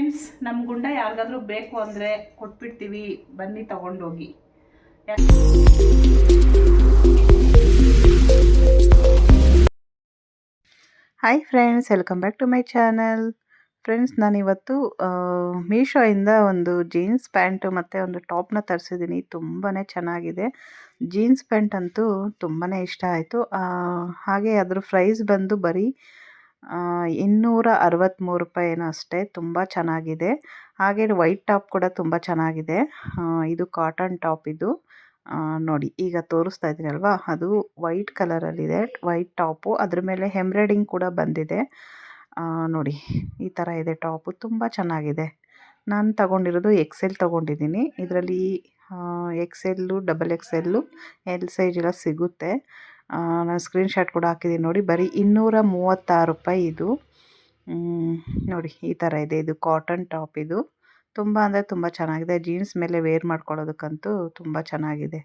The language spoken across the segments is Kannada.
ಫ್ರೆಂಡ್ಸ್ ನಮ್ಮ ಗುಂಡ ಯಾರಿಗಾದ್ರೂ ಬೇಕು ಅಂದರೆ ಕೊಟ್ಬಿಡ್ತೀವಿ. ಬನ್ನಿ, ತಗೊಂಡೋಗಿ. Hi friends welcome back to my channel friends ನಾನಿವತ್ತು ಮೀಶೋಯಿಂದ ಒಂದು ಜೀನ್ಸ್ ಪ್ಯಾಂಟು ಮತ್ತು ಒಂದು ಟಾಪ್ನ ತರಿಸಿದ್ದೀನಿ ತುಂಬಾ ಚೆನ್ನಾಗಿದೆ. ಜೀನ್ಸ್ ಪ್ಯಾಂಟ್ ಅಂತೂ ತುಂಬಾ ಇಷ್ಟ ಆಯಿತು. ಹಾಗೆ ಅದರ ಪ್ರೈಸ್ ಬಂದು ಬರೀ ಇನ್ನೂರ ಅರವತ್ತ್ಮೂರು ರೂಪಾಯಿ ಏನೋ ಅಷ್ಟೇ, ತುಂಬ ಚೆನ್ನಾಗಿದೆ. ಹಾಗೆ ವೈಟ್ ಟಾಪ್ ಕೂಡ ತುಂಬ ಚೆನ್ನಾಗಿದೆ. ಇದು ಕಾಟನ್ ಟಾಪ್ ಇದು. ನೋಡಿ, ಈಗ ತೋರಿಸ್ತಾ ಇದ್ದೀನಿ ಅಲ್ವಾ? ಅದು ವೈಟ್ ಕಲರಲ್ಲಿದೆ, ವೈಟ್ ಟಾಪು. ಅದ್ರ ಮೇಲೆ ಎಂಬ್ರಾಯ್ಡಿಂಗ್ ಕೂಡ ಬಂದಿದೆ. ನೋಡಿ, ಈ ಥರ ಇದೆ ಟಾಪು. ತುಂಬ ಚೆನ್ನಾಗಿದೆ. ನಾನು ತಗೊಂಡಿರೋದು ಎಕ್ಸೆಲ್ ತಗೊಂಡಿದ್ದೀನಿ. ಇದರಲ್ಲಿ XL, double XL, L size ಎಲ್ಲ ಸಿಗುತ್ತೆ. ನಾನು ಸ್ಕ್ರೀನ್ಶಾಟ್ ಕೂಡ ಹಾಕಿದ್ದೀನಿ ನೋಡಿ. ಬರೀ ಇನ್ನೂರ ಮೂವತ್ತಾರು ರೂಪಾಯಿ ಇದು. ನೋಡಿ, ಈ ಥರ ಇದೆ. ಇದು ಕಾಟನ್ ಟಾಪ್ ಇದು. ತುಂಬ ಅಂದರೆ ತುಂಬ ಚೆನ್ನಾಗಿದೆ. ಜೀನ್ಸ್ ಮೇಲೆ ವೇರ್ ಮಾಡ್ಕೊಳ್ಳೋದಕ್ಕಂತೂ ತುಂಬ ಚೆನ್ನಾಗಿದೆ.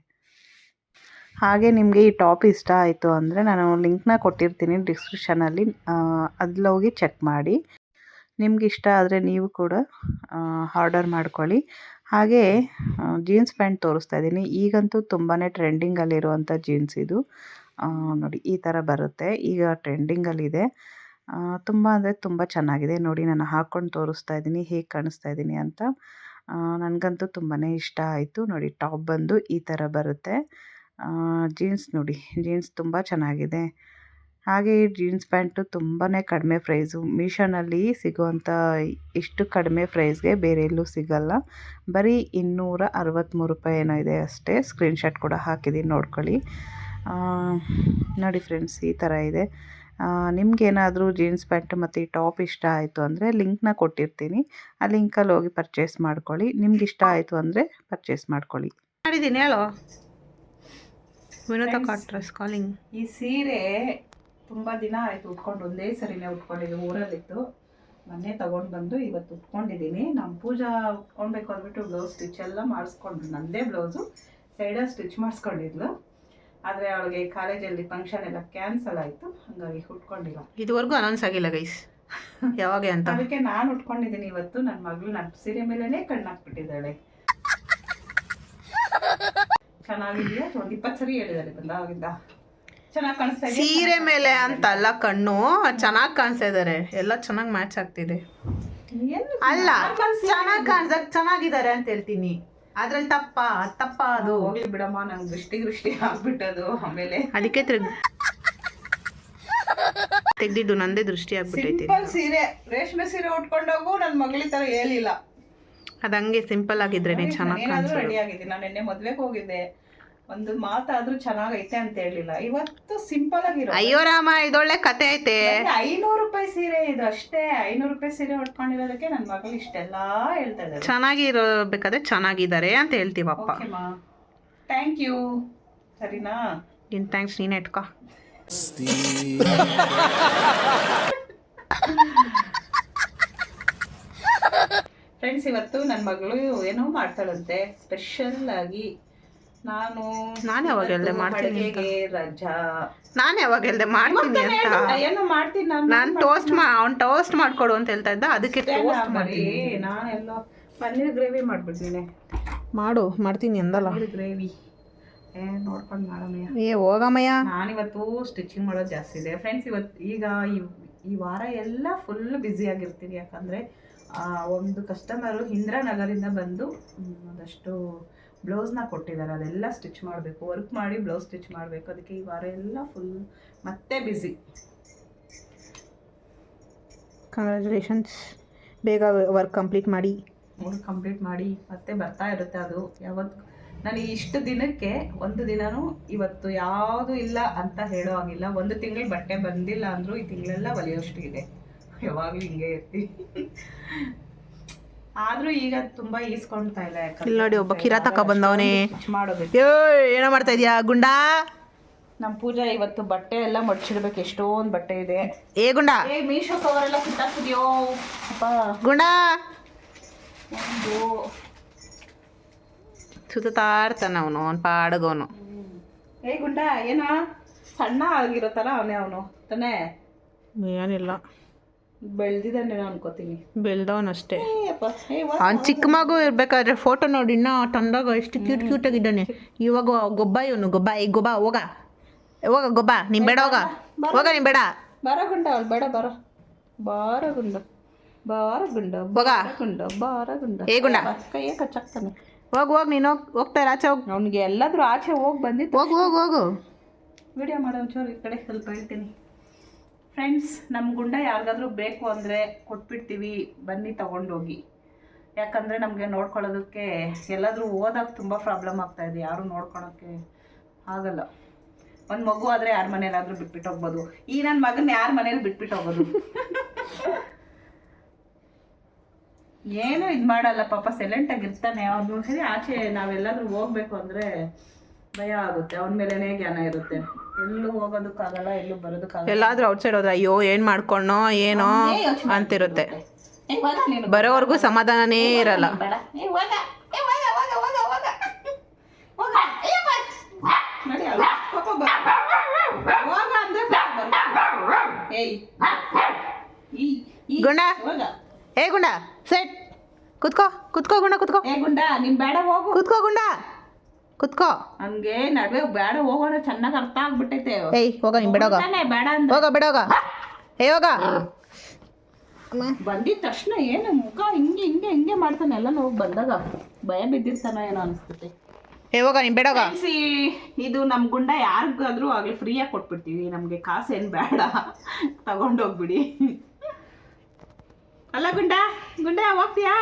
ಹಾಗೆ ನಿಮಗೆ ಈ ಟಾಪ್ ಇಷ್ಟ ಆಯಿತು ಅಂದರೆ ನಾನು ಲಿಂಕ್ನ ಕೊಟ್ಟಿರ್ತೀನಿ ಡಿಸ್ಕ್ರಿಪ್ಷನಲ್ಲಿ ಅಲ್ಲಿ. ಹೋಗಿ ಚೆಕ್ ಮಾಡಿ. ನಿಮ್ಗೆ ಇಷ್ಟ ಆದರೆ ನೀವು ಕೂಡ ಆರ್ಡರ್ ಮಾಡ್ಕೊಳ್ಳಿ. ಹಾಗೆ ಜೀನ್ಸ್ ಪ್ಯಾಂಟ್ ತೋರಿಸ್ತಾ ಇದ್ದೀನಿ ಈಗಂತೂ ತುಂಬಾ ಟ್ರೆಂಡಿಂಗಲ್ಲಿರುವಂಥ ಜೀನ್ಸ್ ಇದು. ನೋಡಿ ಈ ಥರ ಬರುತ್ತೆ. ಈಗ ಟ್ರೆಂಡಿಂಗಲ್ಲಿದೆ ತುಂಬ ಅಂದರೆ ತುಂಬ ಚೆನ್ನಾಗಿದೆ. ನೋಡಿ ನಾನು ಹಾಕ್ಕೊಂಡು ತೋರಿಸ್ತಾ ಇದ್ದೀನಿ, ಹೇಗೆ ಕಾಣಿಸ್ತಾ ಇದ್ದೀನಿ ಅಂತ. ನನಗಂತೂ ತುಂಬಾ ಇಷ್ಟ ಆಯಿತು. ನೋಡಿ ಟಾಪ್ ಬಂದು ಈ ಥರ ಬರುತ್ತೆ. ಜೀನ್ಸ್ ನೋಡಿ ಜೀನ್ಸ್ ತುಂಬ ಚೆನ್ನಾಗಿದೆ. ಹಾಗೆ ಜೀನ್ಸ್ ಪ್ಯಾಂಟು ತುಂಬಾ ಕಡಿಮೆ ಪ್ರೈಸು ಮೀಶೋನಲ್ಲಿ ಸಿಗುವಂಥ ಇಷ್ಟು ಕಡಿಮೆ ಪ್ರೈಸ್ಗೆ ಬೇರೆ ಎಲ್ಲೂ ಸಿಗಲ್ಲ. ಬರೀ ಇನ್ನೂರ ಅರವತ್ತ್ಮೂರು ರೂಪಾಯಿ ಏನೋ ಇದೆ ಅಷ್ಟೇ. ಸ್ಕ್ರೀನ್ಶಾಟ್ ಕೂಡ ಹಾಕಿದ್ದೀನಿ ನೋಡ್ಕೊಳ್ಳಿ. ನೋಡಿ ಫ್ರೆಂಡ್ಸ್ ಈ ಥರ ಇದೆ. ನಿಮಗೇನಾದರೂ ಜೀನ್ಸ್ ಪ್ಯಾಂಟ್ ಮತ್ತು ಈ ಟಾಪ್ ಇಷ್ಟ ಆಯಿತು ಅಂದರೆ ಲಿಂಕ್ನ ಕೊಟ್ಟಿರ್ತೀನಿ. ಆ ಲಿಂಕಲ್ಲಿ ಹೋಗಿ ಪರ್ಚೇಸ್ ಮಾಡ್ಕೊಳ್ಳಿ. ನಿಮ್ಗೆ ಇಷ್ಟ ಆಯಿತು ಅಂದರೆ ಪರ್ಚೇಸ್ ಮಾಡ್ಕೊಳ್ಳಿ. ಮಾಡಿದ್ದೀನಿ ಹೇಳೋ. ವಿನೋದ. ಕಾಟ್ರಸ್ ಕಾಲಿಂಗ್ ಈ ಸೀರೆ ತುಂಬ ದಿನ ಆಯಿತು ಉಟ್ಕೊಂಡು ಒಂದೇ ಸರಿನೇ ಉಟ್ಕೊಂಡಿದ್ದು ಊರಲ್ಲಿತ್ತು ಮೊನ್ನೆ ತಗೊಂಡು ಬಂದು ಇವತ್ತು ಉಟ್ಕೊಂಡಿದ್ದೀನಿ. ನಮ್ಮ ಪೂಜಾ ಉಟ್ಕೊಳ್ಬೇಕು ಅಂದ್ಬಿಟ್ಟು ಬ್ಲೌಸ್ ಸ್ಟಿಚ್ ಎಲ್ಲ ಮಾಡಿಸ್ಕೊಂಡ್ರು ನನ್ನದೇ ಬ್ಲೌಸು ಸೈಡಲ್ಲಿ ಸ್ಟಿಚ್ ಮಾಡಿಸ್ಕೊಂಡಿದ್ಲು. ಆದರೆ ಅವಳಿಗೆ ಕಾಲೇಜಲ್ಲಿ ಫಂಕ್ಷನ್ ಎಲ್ಲ ಕ್ಯಾನ್ಸಲ್ ಆಯಿತು. ಹಾಗಾಗಿ ಹುಟ್ಕೊಂಡಿಲ್ಲ ಇದುವರೆಗೂ ಅನೌನ್ಸ್ ಆಗಿಲ್ಲ ಗೈಸ್ ಯಾವಾಗ ಅಂತ? ಅದಕ್ಕೆ ನಾನು ಉಟ್ಕೊಂಡಿದ್ದೀನಿ ಇವತ್ತು. ನನ್ನ ಮಗಳು ನನ್ನ ಸೀರೆ ಮೇಲೇ ಕಣ್ಣು ಹಾಕ್ಬಿಟ್ಟಿದ್ದಾಳೆ ಚೆನ್ನಾಗಿದೆಯಾ? ಒಂದು ಇಪ್ಪತ್ತು ಸರಿ ಹೇಳಿದ್ದಾರೆ ಬಂದಾಗಿಂದ ಚೆನ್ನಾಗಿ ಕಾಣಿಸ್ತಾ? ಸೀರೆ ಮೇಲೆ ಅಂತ ಅಲ್ಲ ಕಣ್ಣು. ಚೆನ್ನಾಗಿ ಕಾಣಿಸ್ತಾ ಇದ್ದಾರೆ ಎಲ್ಲ ಚೆನ್ನಾಗಿ ಮ್ಯಾಚ್ ಆಗ್ತಿದೆ. ಅಲ್ಲ ಚೆನ್ನಾಗಿ ಕಾಣಿಸಕ್ ಚೆನ್ನಾಗಿದ್ದಾರೆ ಅಂತ ಹೇಳ್ತೀನಿ. ಅದ್ರಲ್ಲಿ ತಪ್ಪ ತಪ್ಪ ಅದು. ಹೋಗ್ಲಿ ಬಿಡಮ್ಮ ನಂಗೆ ದೃಷ್ಟಿ ದೃಷ್ಟಿ ಆಗ್ಬಿಟ್ಟದು ಆಮೇಲೆ. ಅದಕ್ಕೆ ತೆಗ್ ತೆಗ್ದಿದ್ದು ನಂದೇ ದೃಷ್ಟಿ ಆಗ್ಬಿಟ್ಟೈತಿ ಸಿಂಪಲ್ ಸೀರೆ ರೇಷ್ಮೆ ಸೀರೆ ಉಟ್ಕೊಂಡೋಗು ನನ್ನ ಮಗಳಿ ತರ ಹೇಳಿಲ್ಲ ಅದಂಗೆ ಸಿಂಪಲ್ ಆಗಿದ್ರೇನೆ ಚೆನ್ನಾಗಿ ಏನಾದ್ರೂ ರೆಡಿ ಆಗಿದ್ದೀನಿ. ನಾನು ನಿನ್ನೆ ಮದ್ವೆಗೆ ಹೋಗಿದ್ದೆ. ಒಂದು ಮಾತಾದ್ರೂ ಚೆನ್ನಾಗೈತೆ ಅಂತ ಹೇಳಿಲ್ಲ. ಇವತ್ತು ಸಿಂಪಲ್ ಆಗಿರೋ ಅಯ್ಯೋ ರಾಮ ಇದೊಳ್ಳೆ ಕತೆ ಐತೆ. ಐನೂರು ರೂಪಾಯಿ ಸೀರೆ ಇದು ಅಷ್ಟೇ. ಐನೂರು ರೂಪಾಯಿ ಸೀರೆ ಉಟ್ಕೊಂಡಿರೋದಕ್ಕೆ ನನ್ನ ಮಗಳು ಇಷ್ಟೆಲ್ಲ ಹೇಳ್ತಾ ಇದ್ದಾರೆ ಚೆನ್ನಾಗಿರಬೇಕಾದ್ರೆ ಚೆನ್ನಾಗಿದ್ದಾರೆ ಅಂತ ಹೇಳ್ತೀವಪ್ಪ. ಥ್ಯಾಂಕ್ ಯು ಸರಿನಾ? ನಿನ್ ಥ್ಯಾಂಕ್ಸ್ ನೀನೇ ಇಟ್ಕೊ. ಫ್ರೆಂಡ್ಸ್ ಇವತ್ತು ನನ್ನ ಮಗಳು ಏನೋ ಮಾಡ್ತಾಳಂತೆ. ಸ್ಪೆಷಲ್ ಆಗಿ ನಾನು ನಾನು ಯಾವಾಗ ಹೇಳ್ದೆ ಮಾಡ್ತೀನಿ ಅಂತ? ಅಡುಗೆಗೆ ರಜಾ. ನಾನು ಯಾವಾಗ ಹೇಳ್ದೆ ಮಾಡ್ತೀನಿ ಅಂತ? ಏನು ಏನೋ ಮಾಡ್ತೀನಿ ನಾನು ನಾನು ಟೋಸ್ಟ್ ಮಾ ಅವ್ನು ಟೋಸ್ಟ್ ಮಾಡ್ಕೊಡು ಅಂತ ಹೇಳ್ತಾ ಇದ್ದ ಅದಕ್ಕೆ ಟೋಸ್ಟ್ ಮಾಡಿ ನಾನು ಎಲ್ಲ ಪನ್ನೀರ್ ಗ್ರೇವಿ ಮಾಡ್ಬಿಡ್ತೀನಿ ಮಾಡು ಮಾಡ್ತೀನಿ ಅಂದಲ್ಲ. ಪನ್ನೀರ್ ಗ್ರೇವಿ. ಏ ನೋಡ್ಕೊಂಡು ಮಾಡಮಯ್ಯ. ಏ ಹೋಗಮ್ಮಯ್ಯ ನಾನಿವತ್ತು ಸ್ಟಿಚಿಂಗ್ ಮಾಡೋದು ಜಾಸ್ತಿ ಇದೆ. ಫ್ರೆಂಡ್ಸ್ ಇವತ್ತು ಈಗ ಈ ಈ ವಾರ ಎಲ್ಲ ಫುಲ್ ಬ್ಯುಸಿ ಆಗಿರ್ತೀನಿ. ಯಾಕಂದರೆ ಒಂದು ಕಸ್ಟಮರು ಇಂದ್ರಾನಗರಿಂದ ಬಂದು ಮ್, ಒಂದಷ್ಟು ಬ್ಲೌಸ್ನ ಕೊಟ್ಟಿದ್ದಾರೆ. ಅದೆಲ್ಲ ಸ್ಟಿಚ್ ಮಾಡಬೇಕು. ವರ್ಕ್ ಮಾಡಿ ಬ್ಲೌಸ್ ಸ್ಟಿಚ್ ಮಾಡಬೇಕು. ಅದಕ್ಕೆ ಈ ವಾರ ಎಲ್ಲ ಫುಲ್ ಮತ್ತೆ ಬ್ಯುಸಿ ಕಂಗ್ರ್ಯಾಚುಲೇಷನ್ಸ್ ಬೇಗ ವರ್ಕ್ ಕಂಪ್ಲೀಟ್ ಮಾಡಿ. ವರ್ಕ್ ಕಂಪ್ಲೀಟ್ ಮಾಡಿ ಮತ್ತೆ ಬರ್ತಾ ಇರುತ್ತೆ ಅದು. ಯಾವತ್ತು ನನಗೆ ಇಷ್ಟು ದಿನಕ್ಕೆ ಒಂದು ದಿನನೂ ಇವತ್ತು ಯಾವುದು ಇಲ್ಲ ಅಂತ ಹೇಳೋ ಹಾಗಿಲ್ಲ. ಒಂದು ತಿಂಗಳು ಬಟ್ಟೆ ಬಂದಿಲ್ಲ ಅಂದರೂ ಈ ತಿಂಗಳೆಲ್ಲ ಒಲೆಯೋಷ್ಟು ಇದೆ. ಯಾವಾಗಲೂ ಹಿಂಗೆ ಇರ್ತೀವಿ ಆದರೂ ಈಗ ತುಂಬಾ ಈಸ್ಕೊಳ್ತಾ ಇಲ್ಲ ಇಲ್ಲಿ ನೋಡಿ ಒಬ್ಬ ಕಿರಾತಕ ಬಂದವನೇ. ಸ್ಟಿಚ್ ಮಾಡೋದು ಏ ಏನೋ ಮಾಡ್ತಾ ಇದೀಯಾ ಗುಂಡಾ? ನಮ್ಮ ಪೂಜಾ ಇವತ್ತು ಬಟ್ಟೆ ಎಲ್ಲ ಮಡ್ಚಿಡ್ಬೇಕು ಎಷ್ಟೊಂದು ಬಟ್ಟೆ ಇದೆ. ಏ ಗುಂಡಾ? ಏ ಮೀಶೋ ಕವರ್ ಎಲ್ಲ ಕಿತ್ತಾಕಿದ್ಯೋ ಅಪ್ಪ. ಗುಂಡಾ? ಒಂದು. ಸುತ್ತಾ ಇರ್ತಾನೆ ಅವನು ಅವ್ನು ಪಾಡಗವನು ಏ ಗುಂಡಾ ಏನೋ? ಸಣ್ಣ ಆಗಿರೋ ಥರ ಅವನೇ ಅವನು ತಾನೇ? ಏನಿಲ್ಲ. ಬೆಳೆದಿದ್ದಾನೆ ಅನ್ಕೋತೀನಿ. ಬೆಳ್ದವನಷ್ಟೇ ಏಯಪ್ಪ ಏ ವಾ ಅವ್ನು ಚಿಕ್ಕ ಮಗು ಇರ್ಬೇಕಾದ್ರೆ ಫೋಟೋ ನೋಡಿ ಇನ್ನ ತಂದಾಗ ಎಷ್ಟು ಕ್ಯೂಟ್ ಕ್ಯೂಟ್ ಆಗಿದ್ದಾನೆ. ಇವಾಗ ಗೊಬ್ಬ ಇವನು ಗೊಬ್ಬ ಈ ಗೊಬ್ಬ ಹೋಗ. ಹೋಗ ಗೊಬ್ಬ ನೀನು ಬೇಡ ಹೋಗ. ಹೋಗ ನೀನು ಬೇಡ. ಬಾರ ಗುಂಡ ಅವಳು ಬೇಡ ಬರ. ಬಾರ ಗುಂಡ ಬಾರ ಗುಂಡ ಹೋಗ. ಗುಂಡ ಬಾರ ಗುಂಡ. ಏ ಗುಂಡ. ಕೈಯೇ ಕಚ್ಚಾಕ್ತಾನೆ. ಹೋಗ್ ಹೋಗ್ ನೀನು ಹೋಗ್ ಹೋಗ್ತಾ ಇರ ಆಚೆ ಹೋಗ್. ಅವ್ನಿಗೆ ಎಲ್ಲಾದ್ರೂ ಆಚೆ ಹೋಗಿ ಬಂದಿತ್ತು. ಹೋಗು ಹೋಗು ಹೋಗು. ವಿಡಿಯೋ ಮಾಡೋ ಒಂಚೂರು ಈ ಕಡೆ ಸ್ವಲ್ಪ ಹೇಳ್ತೀನಿ. ಫ್ರೆಂಡ್ಸ್ ನಮ್ಮ ಗುಂಡ ಯಾರಿಗಾದ್ರೂ ಬೇಕು ಅಂದರೆ ಕೊಟ್ಬಿಡ್ತೀವಿ. ಬನ್ನಿ, ತೊಗೊಂಡೋಗಿ. ಯಾಕಂದರೆ ನಮಗೆ ನೋಡ್ಕೊಳ್ಳೋದಕ್ಕೆ ಎಲ್ಲಾದರೂ ಹೋದಾಗ ತುಂಬ ಪ್ರಾಬ್ಲಮ್ ಆಗ್ತಾ ಇದೆ. ಯಾರು ನೋಡ್ಕೊಳಕ್ಕೆ ಆಗಲ್ಲ. ಒಂದು ಮಗು ಆದರೆ ಯಾರ ಮನೇಲಾದರೂ ಬಿಟ್ಬಿಟ್ಟು ಹೋಗ್ಬೋದು. ಈ ನನ್ನ ಮಗನ ಯಾರ ಮನೇಲಿ ಬಿಟ್ಬಿಟ್ಟು ಹೋಗೋದು? ಏನು ಇದು ಮಾಡಲ್ಲ. ಪಾಪ ಸೆಲೆಂಟಾಗಿರ್ತಾನೆ ಅವ್ನು ಸರಿ ಆಚೆ ನಾವೆಲ್ಲಾದರೂ ಹೋಗ್ಬೇಕು ಅಂದರೆ ಭಯ ಆಗುತ್ತೆ. ಅವನ ಮೇಲೆನೇ ಜ್ಞಾನ ಇರುತ್ತೆ. ಎಲ್ಲೂ ಹೋಗೋದಕ್ಕಾಗಲ್ಲ ಎಲ್ಲೂ ಬರೋದಕ್ಕಾಗಲ್ಲ ಎಲ್ಲಾದ್ರೂ ಔಟ್ಸೈಡ್ ಹೋದ್ರೆ ಅಯ್ಯೋ ಏನ್ ಮಾಡ್ಕೊಂಡೋ ಏನೋ ಅಂತಿರುತ್ತೆ. ಬರೋವರೆಗೂ ಸಮಾಧಾನನೇ ಇರಲ್ಲ. ಗುಂಡ. ಏ ಗುಂಡ ಸೆಟ್. ಕುತ್ಕೋ ಕುತ್ಕೋ ಗುಂಡ ಕುತ್ಕೋ. ಏ ಗುಂಡ ನಿಮ್ ಬೇಡ ಹೋಗು. ಕುತ್ಕೋ ಗುಂಡ. ಕುತ್ಕೋ. ಹಂಗೆ ನಡುವೆ ಬೇಡ ಹೋಗೋಣ ಚೆನ್ನಾಗಿ ಅರ್ಥ ಆಗ್ಬಿಟ್ಟೈತೆ. ಏಯ್ ಹೋಗ ನೀನ್ ಬೇಡ ಹೋಗ ಬೇಡ ಅಂತ ಹೋಗ ಬಿಡೋಗ. ಏ ಹೋಗ. ಬಂದಿದ ತಕ್ಷಣ ಏನು ಮುಖ ಹಿಂಗೆ ಹಿಂಗೆ ಹಿಂಗೆ ಮಾಡ್ತಾನೆ. ಎಲ್ಲ ಹೋಗಿ ಬಂದಾಗ ಭಯ ಬಿದ್ದಿರ್ತಾನೋ ಏನೋ ಅನಿಸ್ತೈತೆ ಏ ಹೋಗ ನೀನ್ ಬಿಡೋಗ. ಈ- ಇದು ನಮ್ ಗುಂಡ ಯಾರಿಗಾದ್ರೂ ಆಗಲಿ ಫ್ರೀಯಾಗಿ ಕೊಟ್ಬಿಡ್ತೀವಿ. ನಮಗೆ ಕಾಸೇನು ಬೇಡ. ತಗೊಂಡೋಗ್ಬಿಡಿ. ಅಲ್ಲ ಗುಂಡ ಗುಂಡ ಹೋಗ್ತೀಯಾ?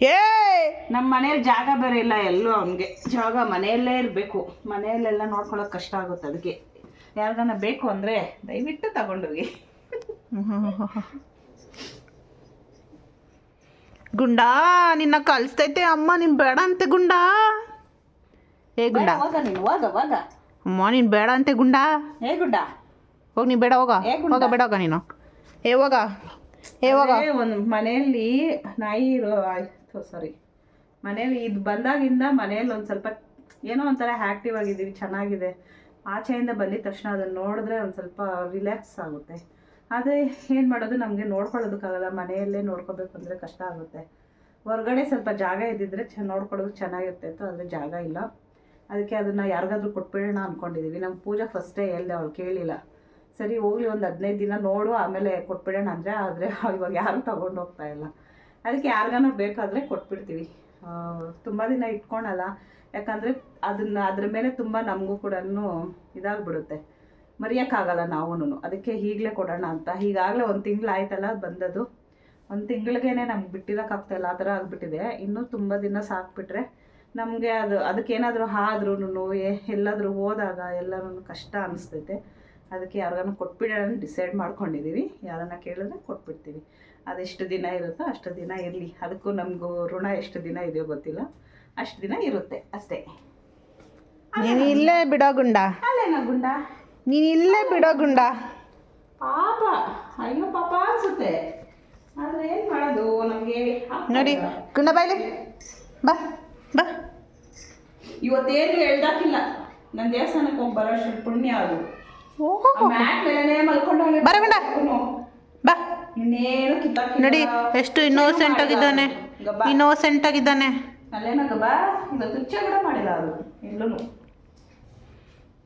ಏ ನಮ್ಮ ಮನೇಲಿ ಜಾಗ ಬೇರೆ ಇಲ್ಲ ಎಲ್ಲೂ ಅವನಿಗೆ. ಜಾಗ ಮನೆಯಲ್ಲೇ ಇರಬೇಕು. ಮನೆಯಲ್ಲೆಲ್ಲ ನೋಡ್ಕೊಳ್ಳೋಕೆ ಕಷ್ಟ ಆಗುತ್ತೆ ಅದಕ್ಕೆ ಯಾರಿಗಾನ ಬೇಕು ಅಂದರೆ ದಯವಿಟ್ಟು ತಗೊಂಡೋಗಿ. ಗುಂಡಾ ನಿನ್ನ ಕಲಿಸ್ತೈತೆ ಅಮ್ಮ ನಿನ್ ಬೇಡ ಅಂತೆ ಗುಂಡಾ. ಏ ಗುಂಡ. ಹೋಗ ನೀನು ಹೋಗ ಹೋಗ. ಅಮ್ಮ ನೀನ್ ಬೇಡ ಅಂತೆ ಗುಂಡ. ಏ ಗುಂಡ. ಹೋಗ್ ನೀ ಬೇಡ ಹೋಗ. ಹೋಗ ಬೇಡ ಹೋಗ ನೀನು. ಏ ಹೋಗ. ಏ ಹೋಗ. ಒಂದು ಮನೆಯಲ್ಲಿ ನಾಯಿ ಆಯ್ತು ಸಾರಿ ಮನೇಲಿ ಇದು ಬಂದಾಗಿಂದ ಮನೇಲಿ ಒಂದು ಸ್ವಲ್ಪ ಏನೋ ಒಂಥರ ಆ್ಯಕ್ಟಿವ್ ಆಗಿದ್ದೀವಿ, ಚೆನ್ನಾಗಿದೆ. ಆಚೆಯಿಂದ ಬಂದಿದ ತಕ್ಷಣ ಅದನ್ನು ನೋಡಿದ್ರೆ ಒಂದು ಸ್ವಲ್ಪ ರಿಲ್ಯಾಕ್ಸ್ ಆಗುತ್ತೆ. ಆದರೆ ಏನು ಮಾಡೋದು, ನಮಗೆ ನೋಡ್ಕೊಳ್ಳೋದಕ್ಕಾಗಲ್ಲ. ಮನೆಯಲ್ಲೇ ನೋಡ್ಕೋಬೇಕು ಅಂದರೆ ಕಷ್ಟ ಆಗುತ್ತೆ. ಹೊರಗಡೆ ಸ್ವಲ್ಪ ಜಾಗ ಇದ್ದಿದ್ರೆ ಚ, ನೋಡ್ಕೊಳ್ಳೋದು ಚೆನ್ನಾಗಿರ್ತಿತ್ತು ಆದರೆ ಜಾಗ ಇಲ್ಲ. ಅದಕ್ಕೆ ಅದನ್ನು ಯಾರಿಗಾದ್ರೂ ಕೊಟ್ಬಿಡೋಣ ಅಂದ್ಕೊಂಡಿದ್ದೀವಿ ನಮ್ಮ ಪೂಜಾ ಫಸ್ಟೇ ಹೇಳ್ದೆ, ಅವಳು ಕೇಳಿಲ್ಲ. ಸರಿ, ಹೋಗಲಿ ಒಂದು ಹದಿನೈದು ದಿನ ನೋಡು, ಆಮೇಲೆ ಕೊಟ್ಬಿಡೋಣ ಅಂದರೆ ಆದರೆ ಇವಾಗ ಯಾರೂ ತೊಗೊಂಡು ಹೋಗ್ತಾ ಇಲ್ಲ. ಅದಕ್ಕೆ ಯಾರಿಗಾನ ಬೇಕಾದರೆ ಕೊಟ್ಬಿಡ್ತೀವಿ. ತುಂಬ ದಿನ ಇಟ್ಕೊಳಲ್ಲ. ಯಾಕಂದರೆ ಅದನ್ನ ಅದ್ರ ಮೇಲೆ ತುಂಬ ನಮಗೂ ಕೂಡ ಇದಾಗ್ಬಿಡುತ್ತೆ. ಮರೆಯೋಕ್ಕಾಗಲ್ಲ ನಾವೂನು ಅದಕ್ಕೆ ಈಗಲೇ ಕೊಡೋಣ ಅಂತ. ಈಗಾಗಲೇ ಒಂದು ತಿಂಗಳು ಆಯ್ತಲ್ಲ ಬಂದದು ಒಂದು ತಿಂಗಳಿಗೇನೆ ನಮ್ಗೆ ಬಿಟ್ಟಿರೋಕ್ಕಾಗ್ತಾಯಿಲ್ಲ ಆ ಥರ ಆಗಿಬಿಟ್ಟಿದೆ. ಇನ್ನೂ ತುಂಬ ದಿನ ಸಾಕ್ಬಿಟ್ರೆ ನಮಗೆ ಅದು, ಅದಕ್ಕೇನಾದರೂ ಆದ್ರೂ ಎಲ್ಲಾದರೂ ಹೋದಾಗ ಎಲ್ಲರೂ ಕಷ್ಟ ಅನಿಸ್ತೈತೆ. ಅದಕ್ಕೆ ಯಾರಿಗಾನ ಕೊಟ್ಬಿಡೋಣ ಡಿಸೈಡ್ ಮಾಡ್ಕೊಂಡಿದ್ದೀವಿ. ಯಾರನ್ನ ಕೇಳಿದ್ರೆ ಕೊಟ್ಬಿಡ್ತೀವಿ. ಅದೆಷ್ಟು ದಿನ ಇರುತ್ತೋ ಅಷ್ಟು ದಿನ ಇರಲಿ. ಅದಕ್ಕೂ ನಮಗೂ ಋಣ ಎಷ್ಟು ದಿನ ಇದೆಯೋ ಗೊತ್ತಿಲ್ಲ. ಅಷ್ಟು ದಿನ ಇರುತ್ತೆ ಅಷ್ಟೇ. ನೀನು ಇಲ್ಲೇ ಬಿಡೋ ಗುಂಡ. ಅಲ್ಲೇನ ಗುಂಡ. ನೀನು ಇಲ್ಲೇ ಬಿಡೋ ಗುಂಡ. ಪಾಪ. ಅಯ್ಯೋ ಪಾಪ ಅನ್ಸುತ್ತೆ. ಆದ್ರೆ ಏನು ಮಾಡೋದು? ನಮಗೆ ನೋಡಿ ಗುಂಡ ಬಾಯ್ಲಿ. ಬಾ ಬಾ. ಇವತ್ತೇನು ಹೇಳ್ದಾಕಿಲ್ಲ. ನನ್ನ ದೇವಸ್ಥಾನಕ್ಕೆ ಹೋಗಿ ಬರೋಷ್ಟು ಪುಣ್ಯ ಅದು. ಓಹೋ ಮ್ಯಾಟ್ ಮೇಲೆನೇ ಮಲ್ಕೊಂಡವಳೆ ಬರ ಗುಂಡ. ಬಾ. ನಡಿ ಎಷ್ಟು ಇನ್ನೋಸೆಂಟ್ ಆಗಿದ್ದಾನೆ. ಇನ್ನೋಸೆಂಟ್ ಆಗಿದ್ದಾನೆ.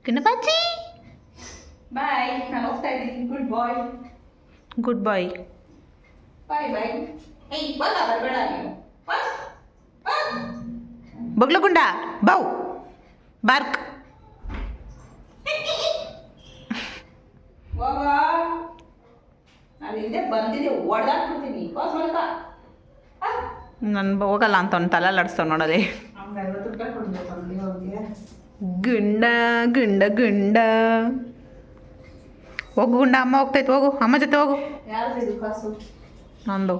ಗಣಪಾಚಿ ಬಾಯ್. ನಾನು ಹೋಗ್ತಾ ಇದ್ದೀನಿ. Goodbye. ಗುಡ್ ಬಾಯ್. Bye bye. ಏಯ್ ಬಲ್ಲ ಬರಬೇಡ ನೀನು. ಬಗ್ಲಗುಂಡ ಬಾ. ಗುಂಡ ಬೌ. ಬಾರ್ಕ್ ಹೋಗ ನಾನು ಬಂದಿದೆ ಓಡಾಡ್ಬಿಡ್ತೀನಿ. ಹೋಗ್ ಮಲ್ಕ ನಾನು ಹೋಗಲ್ಲ ಅಂತ ಅವ್ನು ತಲೆ ಲಡ್ಸ್ತಾವ ನೋಡಲಿ ಗುಂಡ ಗುಂಡ ಗುಂಡ. ಹೋಗು ಗುಂಡ ಅಮ್ಮ ಹೋಗ್ತೈತೆ ಹೋಗು. ಅಮ್ಮ ಜೊತೆ ಹೋಗು. ಯಾರ್ದು ಇದು ಕಾಸು? ನಂದು.